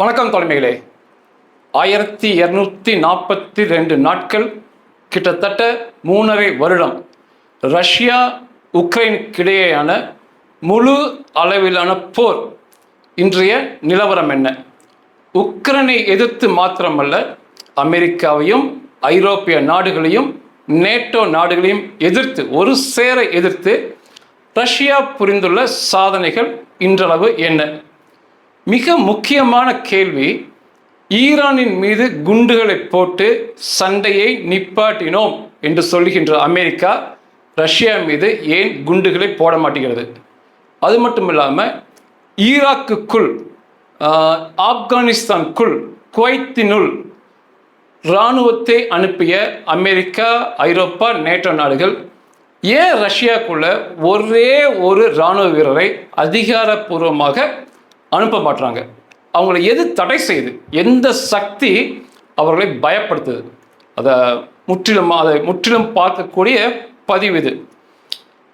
வணக்கம் தலைமைகளே. ஆயிரத்தி இரநூத்தி நாற்பத்தி ரெண்டு நாட்கள் கிட்டத்தட்ட மூணரை வருடம் ரஷ்யா உக்ரைனுக்கிடையேயான முழு அளவிலான போர் இன்றைய நிலவரம் என்ன? உக்ரைனை எதிர்த்து மாத்திரமல்ல அமெரிக்காவையும் ஐரோப்பிய நாடுகளையும் நேட்டோ நாடுகளையும் எதிர்த்து ஒரு சேர எதிர்த்து ரஷ்யா புரிந்துள்ள சாதனைகள் இன்றளவு என்ன? மிக முக்கியமான கேள்வி ஈரானின் மீது குண்டுகளை போட்டு சண்டையை நிப்பாட்டினோம் என்று சொல்கின்ற அமெரிக்கா ரஷ்யா மீது ஏன் குண்டுகளை போட மாட்டேங்கிறது? அது மட்டும் இல்லாமல் ஈராக்குக்குள் ஆப்கானிஸ்தானுக்குள் குவைத்தினுள் இராணுவத்தை அனுப்பிய அமெரிக்கா ஐரோப்பா நேட்டோ நாடுகள் ஏன் ரஷ்யாக்குள்ள ஒரே ஒரு இராணுவ வீரரை அதிகாரப்பூர்வமாக அனுப்ப மாட்டுறாங்க அவங்களை எது தடை செய்யுது எந்த சக்தி அவர்களை பயப்படுத்துது. அதை முற்றிலும் அதை முற்றிலும் பார்க்கக்கூடிய பதிவு இது.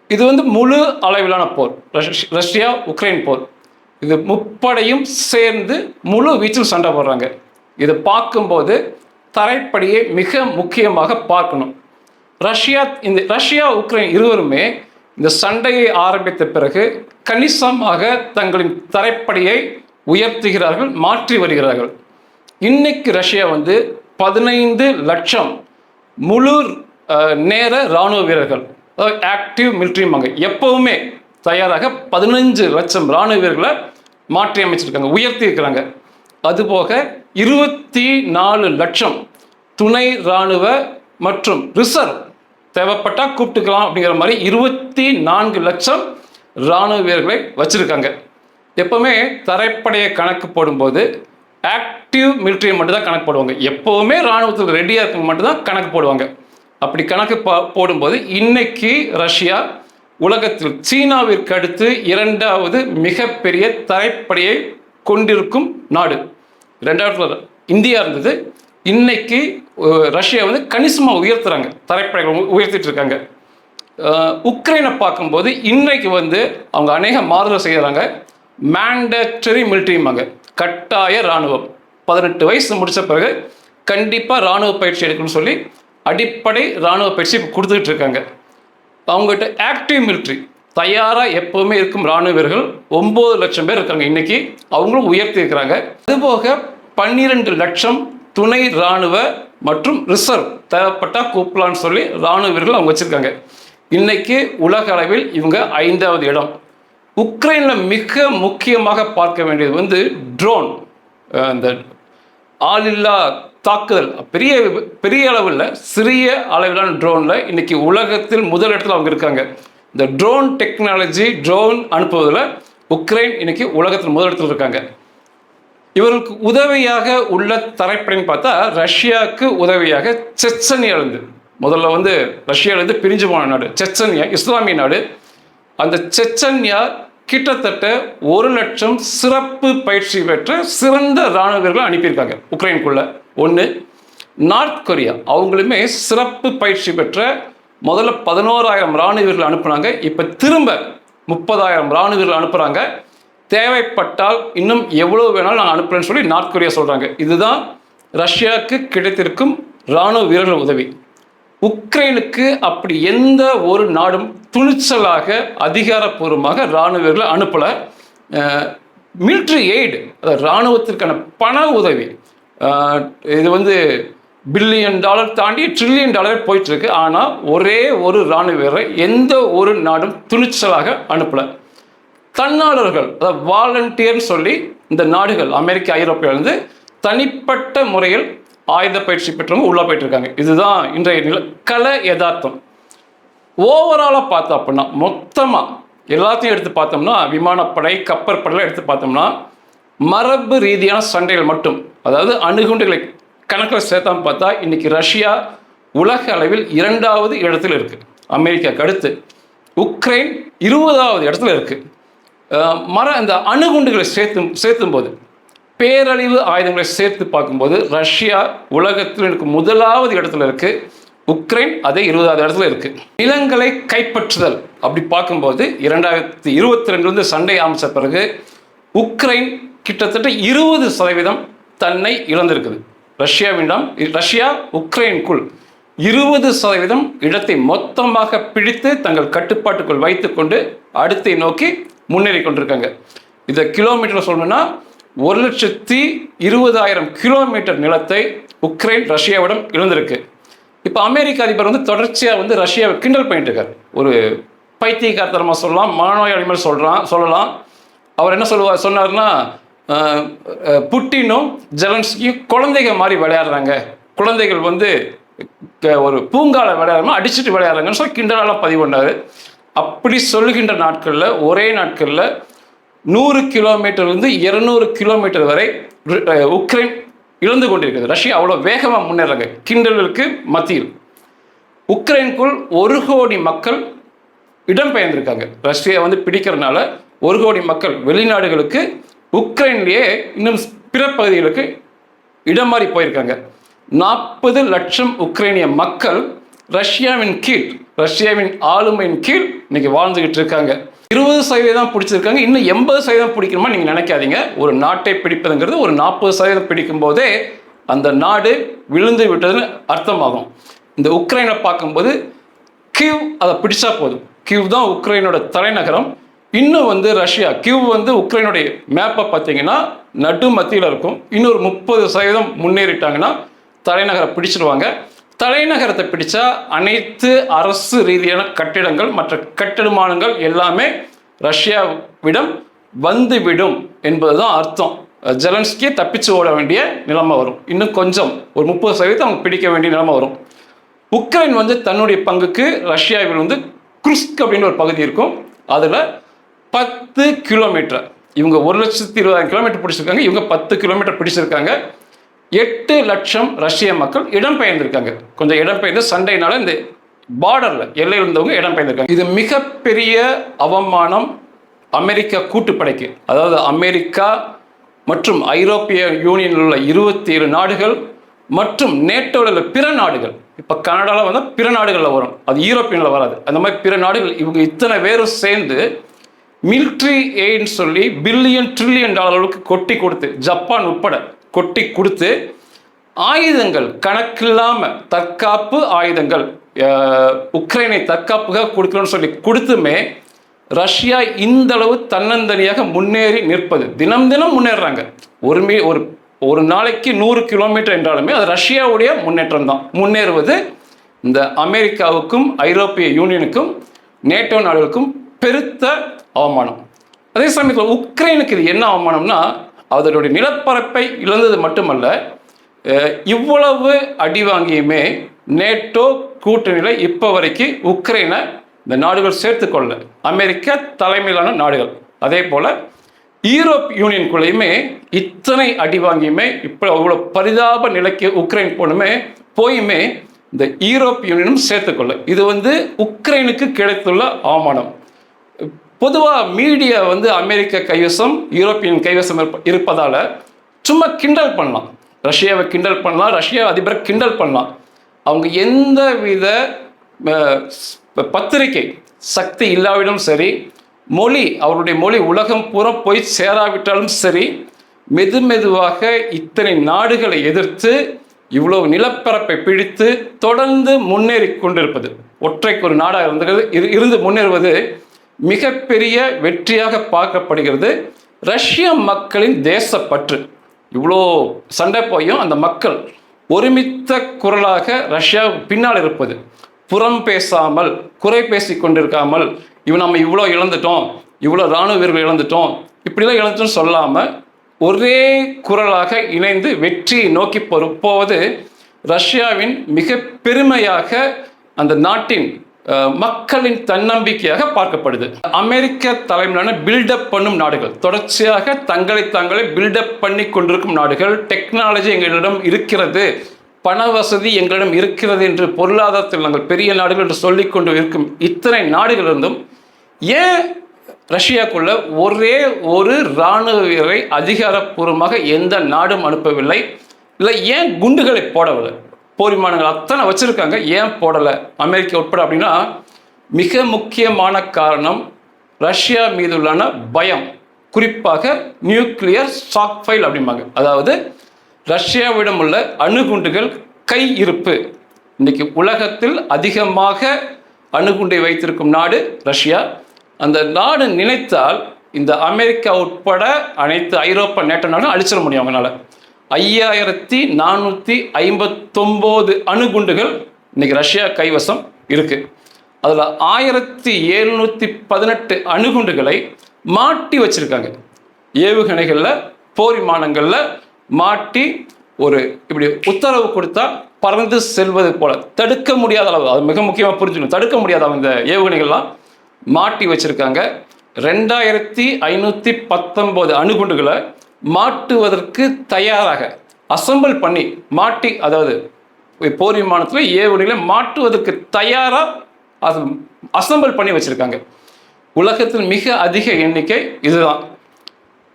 இது வந்து முழு அளவிலான போர். ரஷ்- ரஷ்யா உக்ரைன் போர். இது முப்படையும் சேர்ந்து முழு வீச்சில் சண்டை போடுறாங்க. இதை பார்க்கும்போது தரைப்படியை மிக முக்கியமாக பார்க்கணும். ரஷ்யா இந்த ரஷ்யா உக்ரைன் இருவருமே இந்த சண்டையை ஆரம்பித்த பிறகு கணிசமாக தங்களின் தரைப்படையை உயர்த்துகிறார்கள் மாற்றி வருகிறார்கள். இன்னைக்கு ரஷ்யா வந்து பதினைந்து லட்சம் முழு நேர இராணுவ வீரர்கள் அதாவது ஆக்டிவ் மிலிட்ரிமாங்க எப்பவுமே தயாராக பதினஞ்சு லட்சம் இராணுவ வீரர்களை மாற்றி அமைச்சிருக்காங்க உயர்த்தி இருக்கிறாங்க அதுபோக இருபத்தி நாலு லட்சம் துணை இராணுவ மற்றும் ரிசர்வ் தேவைப்பட்டால் கூப்பிட்டுக்கலாம் அப்படிங்கிற மாதிரி இருபத்தி நான்கு லட்சம் இராணுவ வீரர்களை வச்சுருக்காங்க. எப்போவுமே தரைப்படையை கணக்கு போடும்போது ஆக்டிவ் மிலிட்ரி மட்டும் தான் கணக்கு போடுவாங்க. எப்போவுமே இராணுவத்துக்கு ரெடியாக இருக்கவங்க மட்டும் தான் கணக்கு போடுவாங்க. அப்படி கணக்கு பா- போடும்போது இன்னைக்கு ரஷ்யா உலகத்தில் சீனாவிற்கு அடுத்து இரண்டாவது மிகப்பெரிய தரைப்படையை கொண்டிருக்கும் நாடு. ரெண்டாவது இந்தியா இருந்தது. இன்னைக்கு ரஷ்யா வந்து கணிசமாக உயர்த்துறாங்க. தரைப்படைகளை உயர்த்திட்டு இருக்காங்க. உக்ரைனை பார்க்கும்போது இன்றைக்கு வந்து அவங்க அநேக மாறுதல் செய்கிறாங்க மேண்டட்டரி மிலிட்ரிமாங்க கட்டாய இராணுவம். பதினெட்டு வயசு முடித்த பிறகு கண்டிப்பாக இராணுவ பயிற்சி எடுக்கணும்னு சொல்லி அடிப்படை இராணுவ பயிற்சி இப்போ கொடுத்துக்கிட்டு இருக்காங்க. அவங்ககிட்ட ஆக்டிவ் மிலிட்ரி தயாராக எப்போவுமே இருக்கும் இராணுவ வீரர்கள் ஒம்பது லட்சம் பேர் இருக்காங்க இன்றைக்கி அவங்களும் உயர்த்தி இருக்கிறாங்க. அதுபோக பன்னிரெண்டு லட்சம் துணை இராணுவ மற்றும் ரிசர்வ் தேவைப்பட்டால் கூப்பிடலான்னு சொல்லி இராணுவ வீரர்கள் அவங்க வச்சுருக்காங்க. இன்றைக்கி உலக அளவில் இவங்க ஐந்தாவது இடம். உக்ரைனில் மிக முக்கியமாக பார்க்க வேண்டியது வந்து ட்ரோன் இந்த ஆளில்லா தாக்குதல். பெரிய பெரிய அளவில் சிறிய அளவிலான ட்ரோனில் இன்றைக்கி உலகத்தில் முதல் இடத்துல அவங்க இருக்காங்க. இந்த ட்ரோன் டெக்னாலஜி ட்ரோன் அனுப்புவதில் உக்ரைன் இன்றைக்கி உலகத்தில் முதல் இடத்துல இருக்காங்க. இவர்களுக்கு உதவியாக உள்ள தரைப்படைன்னு பார்த்தா ரஷ்யாவுக்கு உதவியாக செச்சனியா இருந்து முதல்ல வந்து ரஷ்யாவிலேருந்து பிரிஞ்சு போன நாடு செச்சன்யா இஸ்லாமிய நாடு. அந்த செச்சன்யா கிட்டத்தட்ட ஒரு லட்சம் சிறப்பு பயிற்சி பெற்ற சிறந்த இராணுவ வீரர்களை அனுப்பியிருக்காங்க உக்ரைனுக்குள்ள. ஒன்று நார்த் கொரியா. அவங்களுமே சிறப்பு பயிற்சி பெற்ற முதல்ல பதினோராயிரம் இராணுவ வீரர்கள் அனுப்புனாங்க. இப்போ திரும்ப முப்பதாயிரம் இராணுவ வீரர்கள் அனுப்புகிறாங்க தேவைப்பட்டால் இன்னும் எவ்வளோ வேணாலும் நான் அனுப்புறேன்னு சொல்லி நார்த் கொரியா சொல்கிறாங்க இதுதான் ரஷ்யாவுக்கு கிடைத்திருக்கும் இராணுவ வீரர்கள் உதவி. உக்ரைனுக்கு அப்படி எந்த ஒரு நாடும் துணிச்சலாக அதிகாரப்பூர்வமாக இராணுவ வீரர்களை அனுப்பலை. மிலிட்ரி எய்டு இராணுவத்திற்கான பண உதவி. இது வந்து பில்லியன் டாலர் தாண்டி ட்ரில்லியன் டாலர் போயிட்டு இருக்கு. ஆனால் ஒரே ஒரு இராணுவ வீரரை எந்த ஒரு நாடும் துணிச்சலாக அனுப்பலை. தன்னாளர்கள் அதாவது வாலண்டியர்னு சொல்லி இந்த நாடுகள் அமெரிக்க ஐரோப்பியா தனிப்பட்ட முறையில் ஆயுத பயிற்சி பெற்றவங்க உள்ளே போயிட்டு இருக்காங்க இதுதான் இன்றைய நில கல யதார்த்தம். ஓவராலாக பார்த்தோம் அப்படின்னா மொத்தமாக எல்லாத்தையும் எடுத்து பார்த்தோம்னா விமானப்படை கப்பற்படையில் எடுத்து பார்த்தோம்னா மரபு ரீதியான சண்டைகள் மட்டும் அதாவது அணுகுண்டுகளை கணக்கில் சேர்த்தாம பார்த்தா இன்னைக்கு ரஷ்யா உலக அளவில் இரண்டாவது இடத்துல இருக்குது அமெரிக்காவுக்கு அடுத்து. உக்ரைன் இருபதாவது இடத்துல இருக்குது மர இந்த அணுகுண்டுகளை சேர்த்தும் சேர்த்தும் போது பேரழிவு ஆயுதங்களை சேர்த்து பார்க்கும்போது ரஷ்யா உலகத்தில் எனக்கு முதலாவது இடத்துல இருக்குது உக்ரைன் அதே இருபதாவது இடத்துல இருக்குது நிலங்களை கைப்பற்றுதல் அப்படி பார்க்கும்போது இரண்டாயிரத்தி இருபத்தி ரெண்டுலேருந்து சண்டை அமைச்ச பிறகு உக்ரைன் கிட்டத்தட்ட இருபது சதவீதம் தன்னை இழந்திருக்குது. ரஷ்யாவிடம் ரஷ்யா உக்ரைனுக்குள் இருபது சதவீதம் இடத்தை மொத்தமாக பிடித்து தங்கள் கட்டுப்பாட்டுக்குள் வைத்துக்கொண்டு அடுத்தை நோக்கி முன்னேறி கொண்டிருக்காங்க. இதை கிலோமீட்டர் சொல்லணும்னா ஒரு லட்சத்தி இருபதாயிரம் கிலோமீட்டர் நிலத்தை உக்ரைன் ரஷ்யாவிடம் இழந்திருக்கு. இப்போ அமெரிக்க அதிபர் வந்து தொடர்ச்சியாக வந்து ரஷ்யாவை கிண்டல் பண்ணிட்டு இருக்கார். ஒரு பைத்தியக்காரத்தனமாக சொல்லலாம் மனநோயாளி மாதிரி சொல்கிறான் சொல்லலாம். அவர் என்ன சொல்லுவார் சொன்னார்னா புட்டினும் ஜெலன்ஸ்கியும் குழந்தைகள் மாதிரி விளையாடுறாங்க. குழந்தைகள் வந்து க- ஒரு பூங்கால விளையாடாம அடிச்சுட்டு விளையாடுறாங்கன்னு சொல்லி கிண்டலாலாம் பதிவு பண்ணார். அப்படி சொல்லுகின்ற நாட்களில் ஒரே நாட்களில் நூறு கிலோமீட்டர்லேருந்து இருநூறு கிலோமீட்டர் வரை உக்ரைன் இழந்து கொண்டிருக்கிறது. ரஷ்யா அவ்வளோ வேகமாக முன்னேறாங்க. கிண்டலுக்கு மத்தியில். உக்ரைனுக்குள் ஒரு கோடி மக்கள் இடம்பெயர்ந்திருக்காங்க ரஷ்யா வந்து பிடிக்கிறதுனால ஒரு கோடி மக்கள் வெளிநாடுகளுக்கு உக்ரைன்லேயே இன்னும் பிற பகுதிகளுக்கு இடம் மாறி போயிருக்காங்க. நாற்பது லட்சம் உக்ரைனிய மக்கள் ரஷ்யாவின் கீழ் ரஷ்யாவின் ஆளுமையின் கீழ் இன்னைக்கு வாழ்ந்துகிட்டு இருக்காங்க. இருபது சதவீதம் பிடிச்சிருக்காங்க. இன்னும் எண்பது சதவீதம் பிடிக்கணுமா நீங்கள் நினைக்காதீங்க. ஒரு நாட்டை பிடிப்பதுங்கிறது ஒரு நாற்பது சதவீதம் பிடிக்கும் போதே அந்த நாடு விழுந்து விட்டதுன்னு அர்த்தமாகும். இந்த உக்ரைனை பார்க்கும்போது கிவ் அதை பிடிச்சா போதும். கிவ் தான் உக்ரைனோட தலைநகரம். இன்னும் வந்து ரஷ்யா கிவ் வந்து உக்ரைனுடைய மேப்பை பார்த்தீங்கன்னா நடு மத்தியில் இருக்கும். இன்னொரு முப்பது சதவீதம் முன்னேறிட்டாங்கன்னா தலைநகரை பிடிச்சிருவாங்க. தலைநகரத்தை பிடிச்சா அனைத்து அரசு ரீதியான கட்டிடங்கள் மற்ற கட்டிடமானங்கள் எல்லாமே ரஷ்யாவிடம் வந்துவிடும் என்பதுதான் அர்த்தம். ஜெலன்ஸ்கி தப்பிச்சு ஓட வேண்டிய நிலைமை வரும். இன்னும் கொஞ்சம் ஒரு முப்பது சதவீதம் அவங்க பிடிக்க வேண்டிய நிலைமை வரும். உக்ரைன் வந்து தன்னுடைய பங்குக்கு ரஷ்யாவில் வந்து குருஸ்க் அப்படின்னு ஒரு பகுதி இருக்கும். அதில் பத்து கிலோமீட்டர். இவங்க ஒரு லட்சத்தி இருபதாயிரம் கிலோமீட்டர் பிடிச்சிருக்காங்க. இவங்க பத்து கிலோமீட்டர் பிடிச்சிருக்காங்க. எட்டு லட்சம் ரஷ்ய மக்கள் இடம்பெயர்ந்திருக்காங்க. கொஞ்சம் இடம்பெயர்ந்து சண்டைனால இந்த பார்டரில் எல்லையில் இருந்தவங்க இடம்பெயர்ந்திருக்காங்க. இது மிகப்பெரிய அவமானம் அமெரிக்கா கூட்டுப்படைக்கு. அதாவது அமெரிக்கா மற்றும் ஐரோப்பிய யூனியனில் உள்ள இருபத்தி ஏழு நாடுகள் மற்றும் நேட்டோவில் உள்ள பிற நாடுகள். இப்போ கனடாவில் வந்தால் பிற நாடுகளில் வரும். அது யூரோப்பியனில் வராது. அந்த மாதிரி பிற நாடுகள் இவங்க இத்தனை பேரும் சேர்ந்து மிலிட்ரி எய்ட்னு சொல்லி பில்லியன் ட்ரில்லியன் டாலர் அளவுக்கு கொட்டி கொடுத்து ஜப்பான் உட்பட கொட்டி கொடுத்து ஆயுதங்கள் கணக்கில்லாம தற்காப்பு ஆயுதங்கள் உக்ரைனை தற்காப்புக்காக கொடுக்கணும்னு சொல்லி கொடுத்துமே ரஷ்யா இந்த அளவு தன்னந்தனியாக முன்னேறி நிற்பது. தினம் தினம் முன்னேறுறாங்க ஒரு மீ ஒரு ஒரு நாளைக்கு நூறு கிலோமீட்டர் என்றாலுமே அது ரஷ்யாவுடைய முன்னேற்றம் தான். முன்னேறுவது இந்த அமெரிக்காவுக்கும் ஐரோப்பிய யூனியனுக்கும் நேட்டோ நாடுகளுக்கும் பெருத்த அவமானம். அதே சமயத்தில் உக்ரைனுக்கு இது என்ன அவமானம்னா அதனுடைய நிலப்பரப்பை இழந்தது மட்டுமல்ல இவ்வளவு அடி வாங்கியுமே நேட்டோ கூட்டணியில் இப்போ வரைக்கும் உக்ரைனை இந்த நாடுகள் சேர்த்துக்கொள்ள அமெரிக்கா தலைமையிலான நாடுகள். அதே போல் யூரோப் யூனியனுக்குள்ளேயுமே இத்தனை அடி வாங்கியுமே இப்போ அவ்வளோ பரிதாப நிலைக்கு உக்ரைன் போனுமே போயுமே இந்த யூரோப் யூனியனும் சேர்த்துக்கொள்ள இது வந்து உக்ரைனுக்கு கிடைத்துள்ள அவமானம். பொதுவாக மீடியா வந்து அமெரிக்க கைவசம் யூரோப்பியன் கைவசம் இருப்ப இருப்பதால் சும்மா கிண்டல் பண்ணலாம். ரஷ்யாவை கிண்டல் பண்ணலாம் ரஷ்யா அதிபரை கிண்டல் பண்ணலாம். அவங்க எந்த வித பத்திரிகை சக்தி இல்லாவிடும் சரி மொழி அவருடைய மொழி உலகம் பூரா போய் சேராவிட்டாலும் சரி மெது மெதுவாக இத்தனை நாடுகளை எதிர்த்து இவ்வளவு நிலப்பரப்பை பிடித்து தொடர்ந்து முன்னேறி கொண்டிருப்பது. ஒற்றைக்கு ஒரு நாடாக இருந்தது இருந்து முன்னேறுவது மிகப்பெரிய வெற்றியாக பார்க்கப்படுகிறது. ரஷ்ய மக்களின் தேசப்பற்று. இவ்வளோ சண்டை போயும் அந்த மக்கள் ஒருமித்த குரலாக ரஷ்யா பின்னால் இருப்பது. புறம் பேசாமல் குறை பேசி கொண்டிருக்காமல் இவன் நம்ம இவ்வளோ இழந்துட்டோம் இவ்வளோ இராணுவ வீரர்கள் இழந்துட்டோம் இப்படிலாம் இழந்துட்டோம்னு சொல்லாமல் ஒரே குரலாக இணைந்து வெற்றியை நோக்கி பொறு- போவது ரஷ்யாவின் மிக பெருமையாக அந்த நாட்டின் மக்களின் தன்னம்பிக்கையாக பார்க்கப்படுது. அமெரிக்க தலைமையிலான பில்டப் பண்ணும் நாடுகள் தொடர்ச்சியாக தங்களை தாங்களே பில்டப் பண்ணி கொண்டிருக்கும் நாடுகள் டெக்னாலஜி எங்களிடம் இருக்கிறது பண வசதி எங்களிடம் இருக்கிறது என்று பொருளாதாரத்தில் நாங்கள் பெரிய நாடுகள் என்று சொல்லிக்கொண்டு இருக்கும் இத்தனை நாடுகள் இருந்தும் ஏன் ரஷ்யாக்குள்ள ஒரே ஒரு இராணுவ வீரரை அதிகாரப்பூர்வமாக எந்த நாடும் அனுப்பவில்லை? இல்லை ஏன் குண்டுகளை போடவில்லை? போர் விமானங்கள் அத்தனை வச்சுருக்காங்க. ஏன் போடலை? அமெரிக்கா உட்பட அப்படின்னா மிக முக்கியமான காரணம் ரஷ்யா மீதுள்ளான பயம். குறிப்பாக நியூக்ளியர் ஸ்டாக் ஃபைல் அப்படிம்பாங்க. அதாவது ரஷ்யாவிடம் உள்ள அணுகுண்டுகள் கை இருப்பு. இன்னைக்கு உலகத்தில் அதிகமாக அணுகுண்டை வைத்திருக்கும் நாடு ரஷ்யா. அந்த நாடு நினைத்தால் இந்த அமெரிக்கா உட்பட அனைத்து ஐரோப்பா நேட்ட நாடும் அழிச்சிட முடியும் அவங்களால. ஐயாயிரத்தி நானூற்றி ஐம்பத்தொம்போது அணுகுண்டுகள் இன்னைக்கு ரஷ்யா கைவசம் இருக்கு. அதில் ஆயிரத்தி எழுநூற்றி பதினெட்டு அணுகுண்டுகளை மாட்டி வச்சிருக்காங்க. ஏவுகணைகளில் போர் விமானங்களில் மாட்டி ஒரு இப்படி உத்தரவு கொடுத்தா பறந்து செல்வது போல. தடுக்க முடியாத அளவு அது மிக முக்கியமாக புரிஞ்சுக்கணும். தடுக்க முடியாத இந்த ஏவுகணைகள்லாம் மாட்டி வச்சிருக்காங்க. ரெண்டாயிரத்தி ஐநூற்றி பத்தொம்போது அணுகுண்டுகளை மாட்டுவதற்கு தயாராக. அசம்பிள் பண்ணி மாட்டி அதாவது போர் விமானத்தில் ஏவுகணைகளை மாட்டுவதற்கு தயாராக அது அசம்பிள் பண்ணி வச்சுருக்காங்க. உலகத்தில் மிக அதிக எண்ணிக்கை இதுதான்.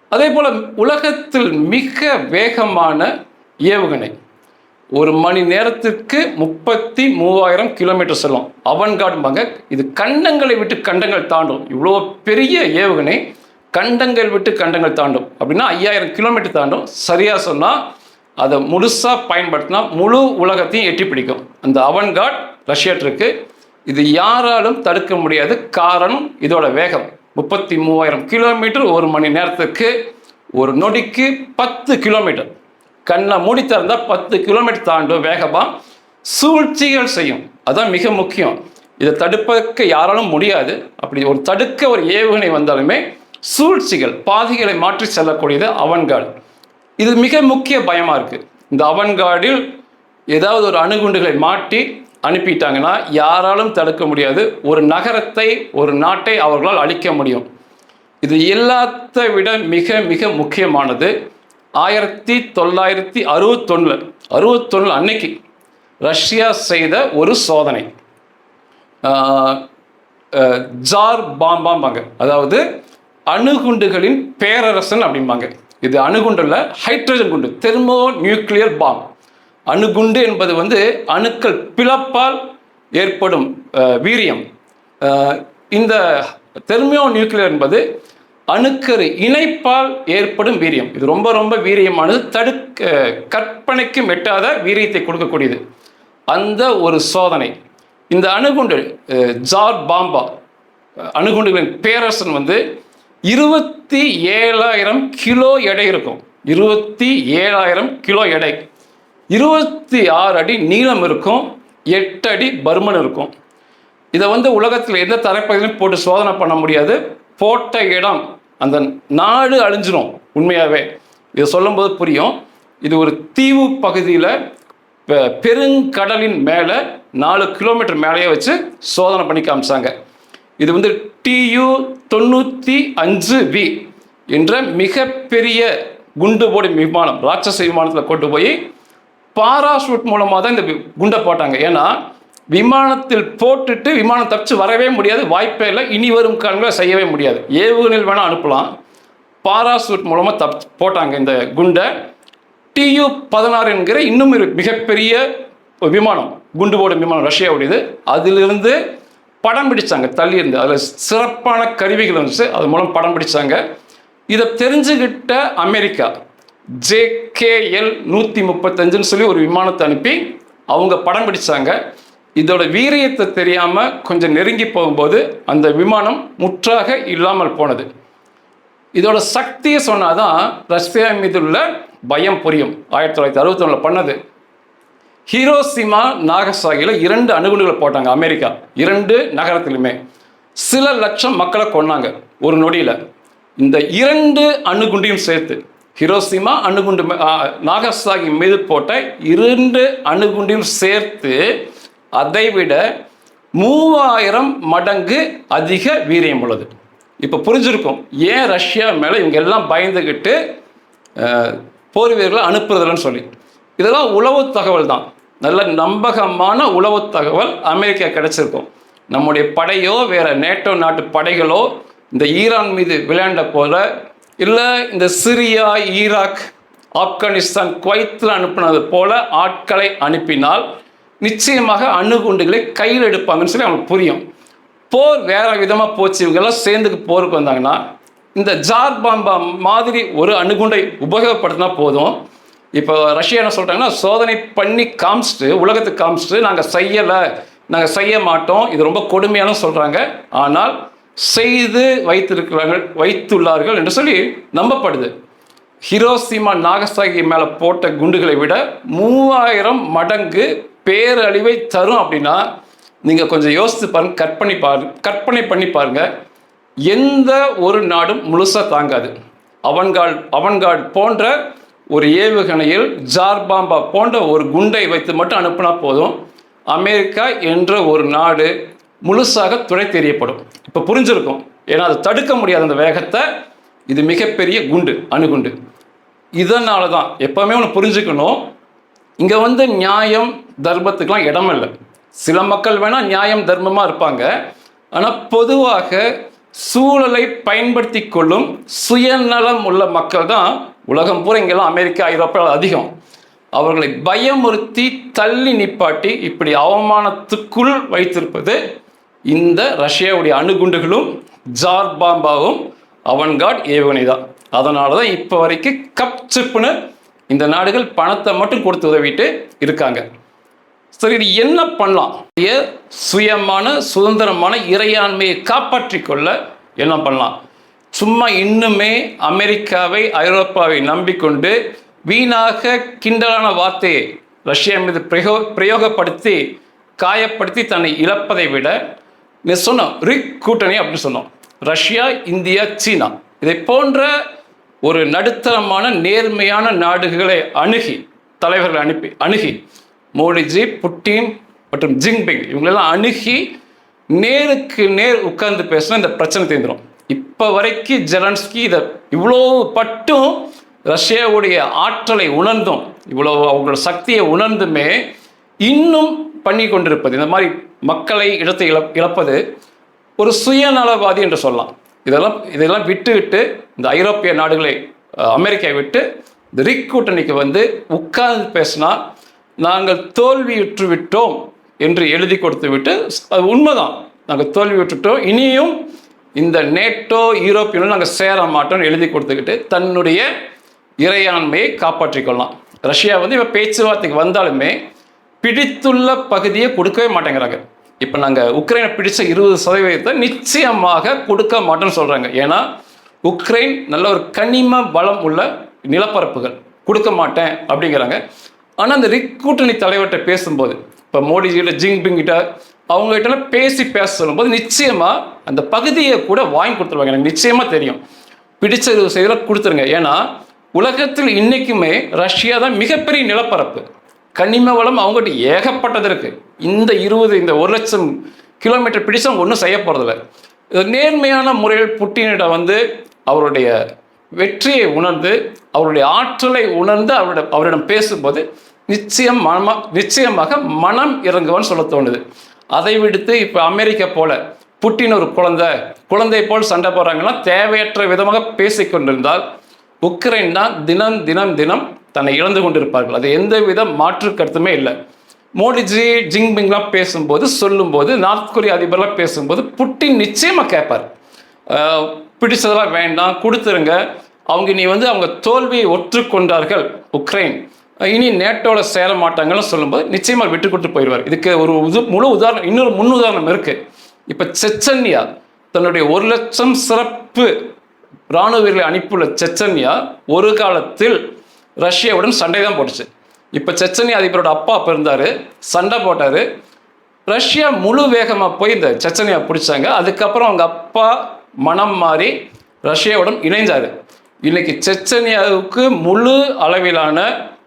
அதே போல் உலகத்தில் மிக வேகமான ஏவுகணை. ஒரு மணி நேரத்துக்கு முப்பத்தி மூவாயிரம் கிலோமீட்டர் செல்லும். அவன்காடும்பாங்க இது கண்டங்களை விட்டு கண்டங்கள் தாண்டும். இவ்வளோ பெரிய ஏவுகணை கண்டங்கள் விட்டு கண்டங்கள் தாண்டும். அப்படின்னா ஐயாயிரம் கிலோமீட்டர் தாண்டும். சரியாக சொன்னால் அதை முழுசாக பயன்படுத்தினா முழு உலகத்தையும் எட்டி பிடிக்கும். அந்த அவன்கார்ட் ரஷ்யாட் இருக்கு இது யாராலும் தடுக்க முடியாது. காரணம் இதோட வேகம். முப்பத்தி மூவாயிரம் கிலோமீட்டர் ஒரு மணி நேரத்துக்கு. ஒரு நொடிக்கு பத்து கிலோமீட்டர். கண்ணை மூடி திறந்தால் பத்து கிலோமீட்டர் தாண்டும் வேகமாக சூழ்ச்சிகள் செய்யும். அதான் மிக முக்கியம். இதை தடுப்பதற்கு யாராலும் முடியாது. அப்படி ஒரு தடுக்க ஒரு ஏவுகணை வந்தாலுமே சூழ்ச்சிகள் பாதைகளை மாற்றி செல்லக்கூடியது அவன்கார்டு இது மிக முக்கிய பயமாக இருக்குது இந்த அவன்கார்டில் ஏதாவது ஒரு அணுகுண்டுகளை மாட்டி அனுப்பிட்டாங்கன்னா யாராலும் தடுக்க முடியாது. ஒரு நகரத்தை ஒரு நாட்டை அவர்களால் அழிக்க முடியும். இது எல்லாத்த விட மிக மிக முக்கியமானது. ஆயிரத்தி தொள்ளாயிரத்தி அறுபத்தொன்னில் அறுபத்தொன்னில் அன்னைக்கு ரஷ்யா செய்த ஒரு சோதனை. ஜார் பாம்பாம்பாங்க. அதாவது அணுகுண்டுகளின் பேரரசன் அப்படிம்பாங்க. இது அணுகுண்டுல ஹைட்ரஜன் குண்டு தெர்மோ நியூக்ளியர் பாம் அணுகுண்டு என்பது வந்து அணுக்கள் பிளப்பால் ஏற்படும் வீரியம். இந்த தெர்மியோ நியூக்ளியர் என்பது அணுக்கரு இணைப்பால் ஏற்படும் வீரியம். இது ரொம்ப ரொம்ப வீரியமானது தடுக்க கற்பனைக்கும் எட்டாத வீரியத்தை கொடுக்கக்கூடியது. அந்த ஒரு சோதனை. இந்த அணுகுண்டு ஜார் பாம்பா அணுகுண்டுகளின் பேரரசன் வந்து இருபத்தி ஏழாயிரம் கிலோ எடை இருக்கும். இருபத்தி ஏழாயிரம் கிலோ எடை. இருபத்தி ஆறு அடி நீளம் இருக்கும். எட்டு அடி பருமன் இருக்கும். இதை வந்து உலகத்தில் எந்த தரப்பகுதியிலும் போட்டு சோதனை பண்ண முடியாது. போட்ட இடம் அந்த நாடு அழிஞ்சிரும் உண்மையாகவே இதை சொல்லும்போது புரியும். இது ஒரு தீவு பகுதியில் பெருங்கடலின் மேலே நாலு கிலோமீட்டர் மேலேயே வச்சு சோதனை பண்ணி காமிச்சாங்க. இது வந்து டியு தொண்ணூற்றி அஞ்சு வி என்ற மிகப்பெரிய குண்டு போடும் விமானம் ராட்சச விமானத்தில் கொண்டு போய் பாராசூட் மூலமாக தான் இந்த குண்டை போட்டாங்க. ஏன்னா விமானத்தில் போட்டுட்டு விமானம் தப்பிச்சு வரவே முடியாது வாய்ப்பே இல்லை இனி வரும் காலங்களில் செய்யவே முடியாது. ஏவுகணையில் வேணால் அனுப்பலாம். பாராசூட் மூலமாக தப் போட்டாங்க இந்த குண்டை. டியு பதினாறு என்கிற இன்னும் ஒரு மிகப்பெரிய விமானம் குண்டு போடும் விமானம் ரஷ்யாவுடையது. அதிலிருந்து படம் பிடிச்சாங்க தள்ளி இருந்து. அதில் சிறப்பான கருவிகள் இருந்துச்சு அது மூலம் படம் பிடிச்சாங்க. இதை தெரிஞ்சுக்கிட்ட அமெரிக்கா ஜேகேஎல் நூற்றி முப்பத்தஞ்சுன்னு சொல்லி ஒரு விமானத்தை அனுப்பி அவங்க படம் பிடிச்சாங்க. இதோட வீரியத்தை தெரியாமல் கொஞ்சம் நெருங்கி போகும்போது அந்த விமானம் முற்றாக இல்லாமல் போனது. இதோட சக்தியை சொன்னாதான் ரஷ்யா மீது உள்ள பயம் புரியும். ஆயிரத்தி தொள்ளாயிரத்தி அறுபத்தொன்னில் பண்ணது. ஹீரோசிமா நாகசாகியில் இரண்டு அணுகுண்டுகளை போட்டாங்க அமெரிக்கா. இரண்டு நகரத்திலுமே. சில லட்சம் மக்களை கொன்னாங்க ஒரு நொடியில். இந்த இரண்டு அணுகுண்டையும் சேர்த்து ஹிரோசிமா அணுகுண்டு நாகசாகி மீது போட்ட இரண்டு அணுகுண்டையும் சேர்த்து அதை விட மூவாயிரம் மடங்கு அதிக வீரியம் உள்ளது. இப்போ புரிஞ்சிருக்கும். ஏன் ரஷ்யா மேலே இவங்க எல்லாம் பயந்துக்கிட்டு போர் வீரர்களை அனுப்புறதில்லன்னு சொல்லி. இதெல்லாம் உளவு தகவல் தான் நல்ல நம்பகமான உளவு தகவல் அமெரிக்கா கிடைச்சிருக்கும். நம்முடைய படையோ வேற நேட்டோ நாட்டு படைகளோ இந்த ஈரான் மீது விளையாண்ட போல இல்லை இந்த சிரியா ஈராக் ஆப்கானிஸ்தான் குவைத்தில் அனுப்பினது போல ஆட்களை அனுப்பினால் நிச்சயமாக அணுகுண்டுகளை கையில் எடுப்பாங்கன்னு சொல்லி அவங்களுக்கு புரியும். போர் வேற விதமாக போச்சு. இவங்கெல்லாம் சேர்ந்துக்கு போருக்கு வந்தாங்கன்னா இந்த ஜார் பாம்பா மாதிரி ஒரு அணுகுண்டை உபயோகப்படுத்தினா போதும். இப்போ ரஷ்யா என்ன சொல்கிறாங்கன்னா சோதனை பண்ணி காமிச்சிட்டு உலகத்துக்கு காமிச்சிட்டு நாங்கள் செய்யலை நாங்கள் செய்ய மாட்டோம். இது ரொம்ப கொடுமையான சொல்கிறாங்க ஆனால் செய்து வைத்திருக்கிறார்கள் வைத்துள்ளார்கள் என்று சொல்லி நம்பப்படுது. ஹிரோசிமா நாகசாகி மேலே போட்ட குண்டுகளை விட மூவாயிரம் மடங்கு பேரழிவை தரும் அப்படின்னா நீங்கள் கொஞ்சம் யோசித்து பாருங்க கற்பனை பாரு கற்பனை பண்ணி பாருங்க. எந்த ஒரு நாடும் முழுசாக தாங்காது. அவன்கால் அவன்கால் போன்ற ஒரு ஏவுகணையில் ஜார்பாம்பா போன்ற ஒரு குண்டை வைத்து மட்டும் அனுப்பினா போதும். அமெரிக்கா என்ற ஒரு நாடு முழுசாக துணை தெரியப்படும். இப்போ புரிஞ்சிருக்கும். ஏன்னா அதை தடுக்க முடியாத அந்த வேகத்தை இது மிகப்பெரிய குண்டு அணுகுண்டு. இதனால தான் எப்போவுமே ஒன்று புரிஞ்சுக்கணும். இங்கே வந்து நியாயம் தர்மத்துக்கெலாம் இடம் இல்லை சில மக்கள் வேணால் நியாயம் தர்மமாக இருப்பாங்க. ஆனால் பொதுவாக சூழலை பயன்படுத்தி கொள்ளும் சுயநலம் உள்ள மக்கள் தான் உலகம் பூரா இங்கெல்லாம் அமெரிக்கா ஐரோப்பாவில் அதிகம். அவர்களை பயமுறுத்தி தள்ளி நிப்பாட்டி இப்படி அவமானத்துக்குள் வைத்திருப்பது இந்த ரஷ்யாவுடைய அணுகுண்டுகளும் ஜார் பாம்பாவும் அவன்கார்ட் ஏவுகணை தான். அதனால தான் இப்போ வரைக்கும் கப் சிப்புன்னு இந்த நாடுகள் பணத்தை மட்டும் கொடுத்து உதவிட்டு இருக்காங்க. சரி இது என்ன பண்ணலாம்? சுயமான சுதந்திரமான இறையாண்மையை காப்பாற்றிக்கொள்ள என்ன பண்ணலாம்? சும்மா இன்னுமே அமெரிக்காவை ஐரோப்பாவை நம்பிக்கொண்டு வீணாக கிண்டலான வார்த்தையை ரஷ்யா மீது பிரயோ பிரயோகப்படுத்தி காயப்படுத்தி தன்னை இழப்பதை விட நீ சொன்னோம் ரிக் கூட்டணி அப்படின்னு சொன்னோம். ரஷ்யா இந்தியா சீனா. இதை போன்ற ஒரு நடுத்தரமான நேர்மையான நாடுகளை அணுகி தலைவர்களை அனுப்பி அணுகி மோடிஜி புட்டின் மற்றும் ஜிங்பிங் இவங்களெல்லாம் அணுகி நேருக்கு நேர் உட்கார்ந்து பேசினா இந்த பிரச்சனை தீர்ந்துடும் இப்போ வரைக்கும் ஜெலன்ஸ்கி இதை இவ்வளோ பட்டும் ரஷ்யாவுடைய ஆற்றலை உணர்ந்தும். இவ்வளோ அவங்களோட சக்தியை உணர்ந்துமே இன்னும் பண்ணி கொண்டிருப்பது. இந்த மாதிரி மக்களை இடத்தை இழப் இழப்பது ஒரு சுயநலவாதி என்று சொல்லலாம். இதெல்லாம் இதெல்லாம் விட்டு விட்டு இந்த ஐரோப்பிய நாடுகளை அமெரிக்காவை விட்டு இந்த ரிக் கூட்டணிக்கு வந்து உட்கார்ந்து பேசினா நாங்கள் தோல்வியுற்று விட்டோம் என்று எழுதி கொடுத்து விட்டு அது உண்மைதான். நாங்கள் தோல்வியுற்றுட்டோம் இனியும் இந்த நேட்டோ யூரோப்பியனும் நாங்கள் சேர மாட்டோம்னு எழுதி கொடுத்துக்கிட்டு தன்னுடைய இறையாண்மையை காப்பாற்றிக்கொள்ளலாம். ரஷ்யா வந்து இப்போ பேச்சுவார்த்தைக்கு வந்தாலுமே பிடித்துள்ள பகுதியை கொடுக்கவே மாட்டேங்கிறாங்க. இப்போ நாங்கள் உக்ரைனை பிடிச்ச இருபது சதவீதத்தை நிச்சயமாக கொடுக்க மாட்டோம்னு சொல்கிறாங்க ஏன்னா உக்ரைன் நல்ல ஒரு கனிம பலம் உள்ள நிலப்பரப்புகள். கொடுக்க மாட்டேன் அப்படிங்கிறாங்க. ஆனால் அந்த ரிக் கூட்டணி தலைவர்கிட்ட பேசும்போது இப்போ மோடிஜிகிட்ட ஜிங்பிங்கிட்ட அவங்ககிட்ட பேசி பேச சொல்லும்போது நிச்சயமாக அந்த பகுதியை கூட வாங்கி கொடுத்துருவாங்க. எனக்கு நிச்சயமாக தெரியும். பிடிச்ச செய்தியில் கொடுத்துருங்க. ஏன்னா உலகத்தில் இன்றைக்குமே ரஷ்யா தான் மிகப்பெரிய நிலப்பரப்பு. கனிம வளம் அவங்ககிட்ட ஏகப்பட்டது இருக்குது இந்த இருபது இந்த ஒரு லட்சம் கிலோமீட்டர் பிடிச்சு அவங்க ஒன்றும் செய்ய போகிறதில்ல நேர்மையான முறையில் புட்டினிடம் வந்து அவருடைய வெற்றியை உணர்ந்து அவருடைய ஆற்றலை உணர்ந்து அவரிடம் அவரிடம் பேசும்போது நிச்சயம் மனமா நிச்சயமாக மனம் இறங்குவான்னு சொல்ல தோணுது. அதை விடுத்து இப்போ அமெரிக்கா போல புட்டின் ஒரு குழந்தை குழந்தை போல் சண்டை போடுறாங்கன்னா தேவையற்ற விதமாக பேசிக்கொண்டிருந்தால் உக்ரைன் தான் தினம் தினம் தினம் தன்னை இழந்து கொண்டிருப்பார்கள். அது எந்த வித மாற்று கருத்துமே இல்லை. மோடிஜி ஜிங்பிங்லாம் பேசும்போது சொல்லும்போது நார்த் கொரிய அதிபர்லாம் பேசும்போது புட்டின் நிச்சயமாக கேட்பார். பிடிச்சதெல்லாம் வேண்டாம் கொடுத்துருங்க. அவங்க நீ வந்து அவங்க தோல்வியை ஒற்றுக்கொண்டார்கள் உக்ரைன். இனி நேட்டோட சேர மாட்டாங்கன்னு சொல்லும்போது நிச்சயமாக விட்டு கொடுத்து போயிடுவார். இதுக்கு ஒரு உது முழு உதாரணம் இன்னொரு முன் உதாரணம் இருக்கு. இப்போ செச்சன்யா தன்னுடைய ஒரு லட்சம் சிறப்பு இராணுவ வீரர்களை அனுப்பியுள்ள செச்சன்யா ஒரு காலத்தில் ரஷ்யாவுடன் சண்டை தான் போட்டுச்சு. இப்போ செச்சன்யா அதிபரோட அப்பா அப்போ இருந்தார் சண்டை போட்டார். ரஷ்யா முழு வேகமாக போய் இந்த செச்சனியா பிடிச்சாங்க. அதுக்கப்புறம் அவங்க அப்பா மனம் மாறி ரஷ்யாவுடன் இணைஞ்சார். இன்னைக்கு செச்சனியாவுக்கு முழு அளவிலான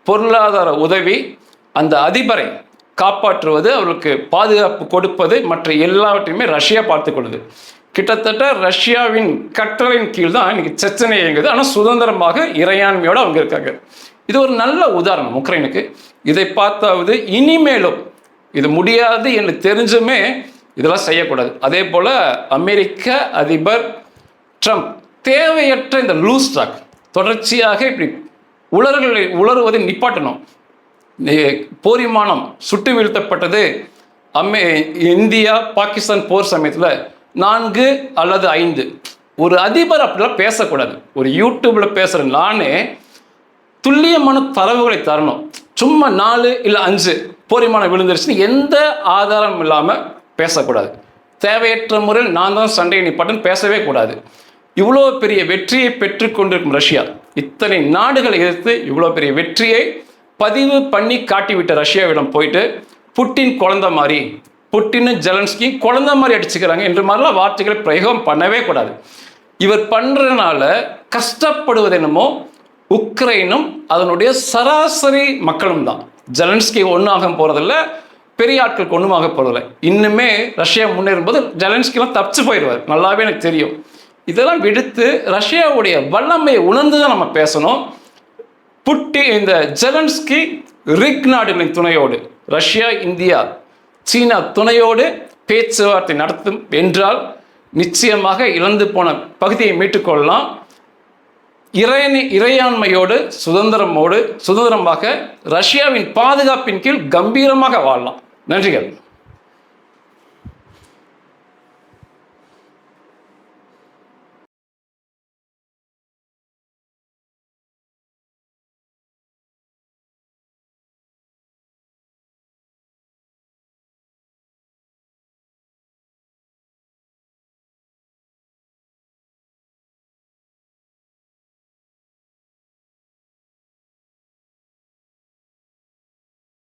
பொருளாதார உதவி அந்த அதிபரை காப்பாற்றுவது அவர்களுக்கு பாதுகாப்பு கொடுப்பது மற்ற எல்லாவற்றையுமே ரஷ்யா பார்த்துக்கொள்ளுது கிட்டத்தட்ட ரஷ்யாவின் கட்டளையின் கீழ் தான் இன்னைக்கு செச்சனை இயங்குது. ஆனால் சுதந்திரமாக இறையாண்மையோடு அவங்க இருக்காங்க. இது ஒரு நல்ல உதாரணம் உக்ரைனுக்கு. இதை பார்த்தாவது இனிமேலும் இது முடியாது என்று தெரிஞ்சுமே இதெல்லாம் செய்யக்கூடாது. அதே போல் அமெரிக்க அதிபர் ட்ரம்ப் தேவையற்ற இந்த லூஸ் டாக் தொடர்ச்சியாக இப்படி உலர்களை உலருவதை நிப்பாட்டணும். போரிமானம் சுட்டு வீழ்த்தப்பட்டது அம்மே இந்தியா பாகிஸ்தான் போர் சமயத்தில் நான்கு அல்லது ஐந்து. ஒரு அதிபர் அப்படிலாம் பேசக்கூடாது. ஒரு யூடியூப்ல பேசுகிற நானே துல்லியமான தரவுகளை தரணும். சும்மா நாலு இல்லை அஞ்சு போரிமானம் விழுந்துருச்சுன்னு எந்த ஆதாரம் இல்லாமல் பேசக்கூடாது. தேவையற்ற முறையில் நான் தான் சண்டையை நிப்பாட்டுன்னு பேசவே கூடாது. இவ்வளோ பெரிய வெற்றியை பெற்றுக்கொண்டிருக்கும் ரஷ்யா. இத்தனை நாடுகளை எதிர்த்து இவ்வளோ பெரிய வெற்றியை பதிவு பண்ணி காட்டிவிட்ட ரஷ்யாவிடம் போயிட்டு புட்டின் குழந்த மாதிரி புட்டின்னு ஜெலன்ஸ்கி குழந்த மாதிரி அடிச்சுக்கிறாங்க என்று மாதிரிலாம் வார்த்தைகளை பிரயோகம் பண்ணவே கூடாது. இவர் பண்ணுறதுனால கஷ்டப்படுவது என்னமோ உக்ரைனும் அதனுடைய சராசரி மக்களும் தான். ஜெலன்ஸ்கி ஒன்றாக போகிறதில்ல பெரிய ஆட்களுக்கு ஒன்றுமாக போகிறதில்ல இன்னுமே ரஷ்யா முன்னேறும்போது ஜெலன்ஸ்கிலாம் தப்பிச்சு போயிடுவார். நல்லாவே எனக்கு தெரியும். இதெல்லாம் விடுத்து ரஷ்யாவுடைய வல்லமையை உணர்ந்து தான் நம்ம பேசணும். புட்டி இந்த ஜெலன்ஸ்கி ரிக் நாடுகளின் துணையோடு ரஷ்யா இந்தியா சீனா துணையோடு பேச்சுவார்த்தை நடத்தும் என்றால் நிச்சயமாக இழந்து போன பகுதியை மீட்டுக்கொள்ளலாம் இறை இறையாண்மையோடு சுதந்திரமோடு சுதந்திரமாக ரஷ்யாவின் பாதுகாப்பின் கீழ் கம்பீரமாக வாழலாம். நன்றிகள்.